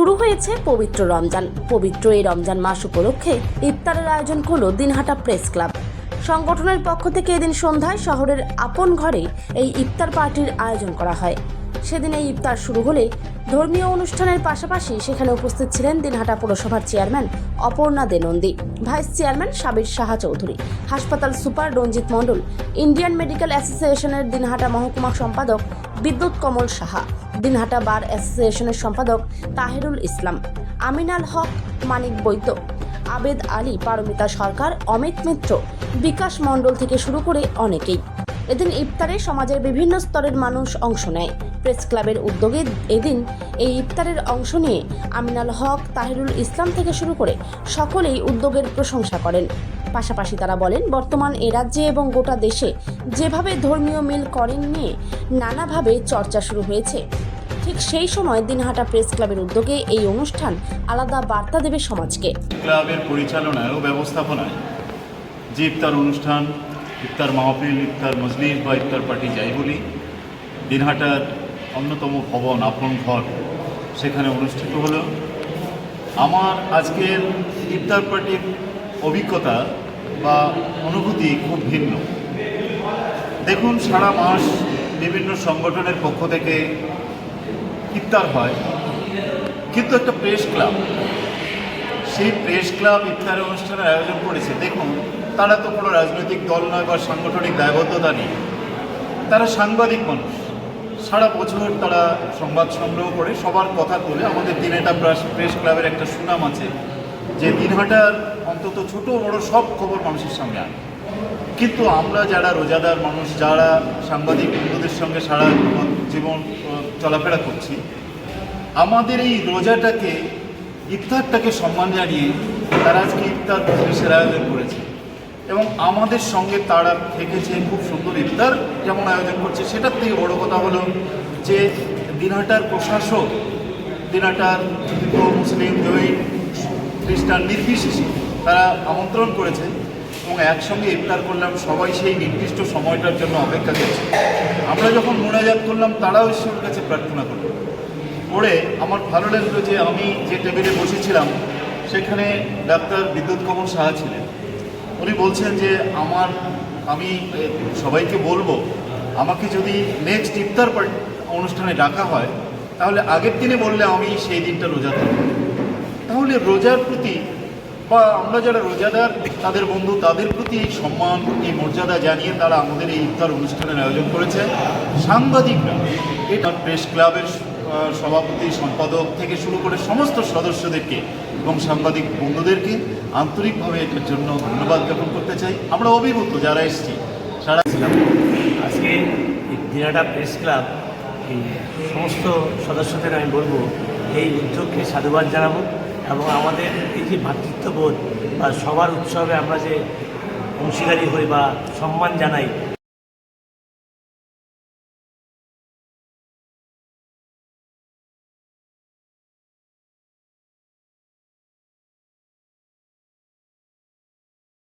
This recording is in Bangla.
শুরু হয়েছে পবিত্র রমজান। পবিত্র এই রমজান মাস উপলক্ষে ইফতারের আয়োজন করল দিনহাটা প্রেস ক্লাব। সংগঠনের পক্ষ থেকে এদিন সন্ধ্যায় শহরের আপন ঘরে এই ইফতার পার্টির আয়োজন করা হয়। সেদিন এই ইফতার শুরু হলে ধর্মীয় অনুষ্ঠানের পাশাপাশি সেখানে উপস্থিত ছিলেন দিনহাটা পুরসভার চেয়ারম্যান অপর্ণা দেনন্দী, ভাইস চেয়ারম্যান সাবির সাহা চৌধুরী, হাসপাতাল super Ranjit Mondal, Indian medical অ্যাসোসিয়েশনের দিনহাটা মহকুমা সম্পাদক বিদ্যুৎ কমল সাহা, দিনহাটা বার অ্যাসোসিয়েশনের সম্পাদক তাহেরুল ইসলাম, আমিনাল হক, মানিক বৈদ্য, আবেদ আলী, পারমিতা সরকার, অমিত মিত্র, বিকাশ মণ্ডল থেকে শুরু করে অনেকেই। এদিন ইফতারে সমাজের বিভিন্ন স্তরের মানুষ অংশ নেয়। প্রেস ক্লাবের উদ্যোগে এদিন এই ইফতারের অংশ নিয়ে আমিনাল হক, তাহিরুল ইসলাম থেকে শুরু করে সকলেই উদ্যোগের প্রশংসা করেন। পাশাপাশি তারা বলেন, বর্তমান এ রাজ্যে এবং গোটা দেশে যেভাবে ধর্মীয় মিল করেন নিয়ে নানাভাবে চর্চা শুরু হয়েছে। ঠিক সেই সময় দিনহাটা প্রেস ক্লাবের উদ্যোগে এই অনুষ্ঠান আলাদা বার্তা দেবে সমাজকে। ক্লাবের পরিচালনায় ও ব্যবস্থাপনায় যে ইফতার অনুষ্ঠান, ইফতার মাহফিল, ইফতার মজলিস বা ইফতার পার্টি যাই বলি, দিনহাটার অন্যতম ভবন, আপন ঘর, সেখানে অনুষ্ঠিত হলো। আমার আজকের ইফতার পার্টির অভিজ্ঞতা বা অনুভূতি খুব ভিন্ন। দেখুন, সারা মাস বিভিন্ন সংগঠনের পক্ষ থেকে ইফতার হয়। কিন্তু একটা প্রেস ক্লাব, সেই প্রেস ক্লাব ইফতার অনুষ্ঠানের আয়োজন করেছে। দেখুন, তারা তো কোনো রাজনৈতিক দল নয় বা সাংগঠনিক দায়বদ্ধতা নেই। তারা সাংবাদিক মানুষ। সারা বছর তারা সংবাদ সংগ্রহ করে, সবার কথা তোলে। আমাদের দিনহাটা প্রেস প্রেস ক্লাবের একটা সুনাম আছে। যে দিনহাটার অন্তত ছোট বড় সব খবর মানুষের সামনে আনে কিন্তু আমরা যারা রোজাদার মানুষ, যারা সাংবাদিক বন্ধুদের সঙ্গে সারা জীবন চলাফেরা করছি, আমাদের এই রোজাটাকে, ইফতারটাকে সম্মান জানিয়ে তারা আজকে ইফতার পরিবেশের আয়োজন করেছে। এবং আমাদের সঙ্গে তারা থেকেছে খুব সুন্দর ইফতার যেমন আয়োজন করছে। সেটার থেকে বড় কথা হলো যে দিনহাটার প্রশাসক, দিনহাটার হিন্দু মুসলিম জৈন খ্রিস্টান নির্বিশেষে তারা আমন্ত্রণ করেছে এবং একসঙ্গে ইফতার করলাম, সবাই সেই নির্দিষ্ট সময়টার জন্য অপেক্ষা করছে। আমরা যখন মোনাজাত করলাম, তারাও ঈশ্বরের কাছে প্রার্থনা করল। পড়ে আমার ভালো লাগল যে আমি যে টেবিলে বসেছিলাম, সেখানে ডাক্তার বিদ্যুৎ কমল সাহা ছিলেন। উনি বলছেন যে, আমার, আমি সবাইকে বলব, আমাকে যদি নেক্সট ইফতার অনুষ্ঠানে ডাকা হয়, তাহলে আগের দিনে বললে আমি সেই দিনটা রোজা থাকব। তাহলে রোজার প্রতি বা আমরা যারা রোজাদার, তাদের বন্ধু, তাদের প্রতি এই সম্মান, এই মর্যাদা জানিয়ে তারা আমাদের এই ইফতার অনুষ্ঠানের আয়োজন করেছে। সাংবাদিকরা, এটা প্রেস ক্লাবের সভাপতি, সম্পাদক থেকে শুরু করে সমস্ত সদস্যদেরকে এবং সাংবাদিক বন্ধুদেরকে আন্তরিকভাবে এটার জন্য ধন্যবাদ জ্ঞাপন করতে চাই। আমরা অভিভূত যারা এসেছি, সারা আজকে দিনাটা প্রেস ক্লাব সমস্ত সদস্যদের আমি বলব, এই উদ্যোগকে সাধুবাদ জানাব। এবং আমাদের এই যে ভ্রাতৃত্ববোধ বা সবার উৎসবে আমরা যে অংশীদারি হই বা সম্মান জানাই